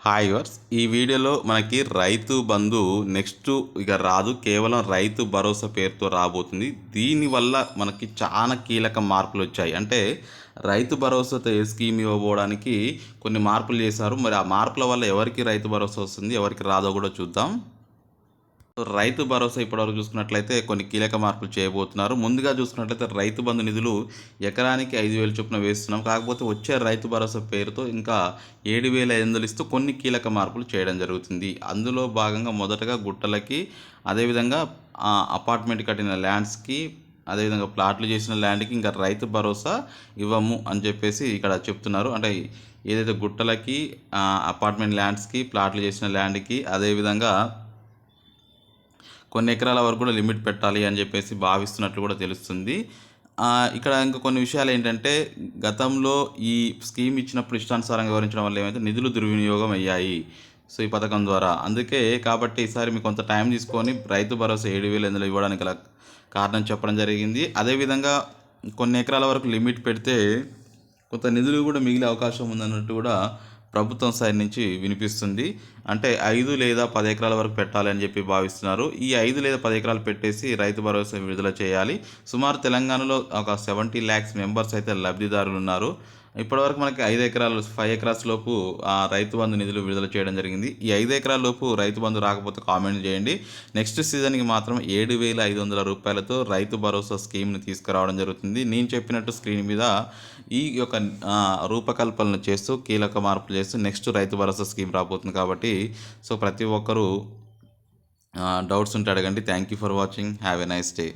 Hi verse ఈ వీడియోలో మనకి రైతు బంధు నెక్స్ట్ ఇక రాదు. కేవలం రైతు భరోసా పేరుతో రాబోతుంది. దీనివల్ల మనకి చాలా కీలక మార్పులు వచ్చాయి. అంటే రైతు భరోసాతో ఏ స్కీమ్ ఇవ్వబోవడానికి కొన్ని మార్పులు చేశారు. మరి ఆ మార్పుల వల్ల ఎవరికి రైతు భరోసా వస్తుంది ఎవరికి రాదో కూడా చూద్దాం. రైతు భరోసా ఇప్పటివరకు చూసుకున్నట్లయితే కొన్ని కీలక మార్పులు చేయబోతున్నారు. ముందుగా చూసుకున్నట్లయితే రైతు బంధు నిధులు ఎకరానికి ఐదు వేలు చొప్పున వేస్తున్నాం. కాకపోతే వచ్చే రైతు భరోసా పేరుతో ఇంకా ఏడు వేల ఐదు వందలు ఇస్తూ కొన్ని కీలక మార్పులు చేయడం జరుగుతుంది. అందులో భాగంగా మొదటగా గుట్టలకి అదేవిధంగా ఆ, అపార్ట్మెంట్ కట్టిన ల్యాండ్స్కి అదేవిధంగా ప్లాట్లు చేసిన ల్యాండ్కి ఇంకా రైతు భరోసా ఇవ్వము అని చెప్పేసి ఇక్కడ చెప్తున్నారు. అంటే ఏదైతే గుట్టలకి అపార్ట్మెంట్ ల్యాండ్స్కి ప్లాట్లు చేసిన ల్యాండ్కి అదేవిధంగా కొన్ని ఎకరాల వరకు కూడా లిమిట్ పెట్టాలి అని చెప్పేసి భావిస్తున్నట్లు కూడా తెలుస్తుంది. ఇక్కడ ఇంకా కొన్ని విషయాలు ఏంటంటే గతంలో ఈ స్కీమ్ ఇచ్చినప్పుడు ఇష్టానుసారంగా వివరించడం వల్ల ఏమైతే నిధులు దుర్వినియోగం అయ్యాయి. సో ఈ పథకం ద్వారా. అందుకే కాబట్టి ఈసారి మీకు కొంత టైం తీసుకొని రైతు భరోసా ఏడు వేలు ఎందులో ఇవ్వడానికి కారణం చెప్పడం జరిగింది. అదేవిధంగా కొన్ని ఎకరాల వరకు లిమిట్ పెడితే కొంత నిధులు కూడా మిగిలే అవకాశం ఉందన్నట్టు కూడా ప్రభుత్వం సైడ్ నుంచి వినిపిస్తుంది. అంటే ఐదు లేదా పది ఎకరాల వరకు పెట్టాలని చెప్పి భావిస్తున్నారు. ఈ ఐదు లేదా పది ఎకరాలు పెట్టేసి రైతు భరోసా విడుదల చేయాలి. సుమారు తెలంగాణలో ఒక సెవెంటీ ల్యాక్స్ మెంబర్స్ అయితే లబ్ధిదారులు ఉన్నారు ఇప్పటివరకు మనకి ఐదు ఎకరాలు ఫైవ్ ఎకరాస్ లోపు ఆ రైతు బంధు నిధులు విడుదల చేయడం జరిగింది. ఈ ఐదు ఎకరాల లోపు రైతు బంధు రాకపోతే కామెంట్ చేయండి. నెక్స్ట్ సీజన్కి మాత్రం ఏడు వేల ఐదు వందల రూపాయలతో రైతు భరోసా స్కీమ్ని తీసుకురావడం జరుగుతుంది. నేను చెప్పినట్టు స్క్రీన్ మీద ఈ యొక్క రూపకల్పన రూపకల్పనలు చేస్తూ కీలక మార్పులు చేస్తూ నెక్స్ట్ రైతు భరోసా స్కీమ్ రాబోతుంది కాబట్టి సో ప్రతి ఒక్కరూ డౌట్స్ ఉంటే అడగండి. Thank you for watching have a nice day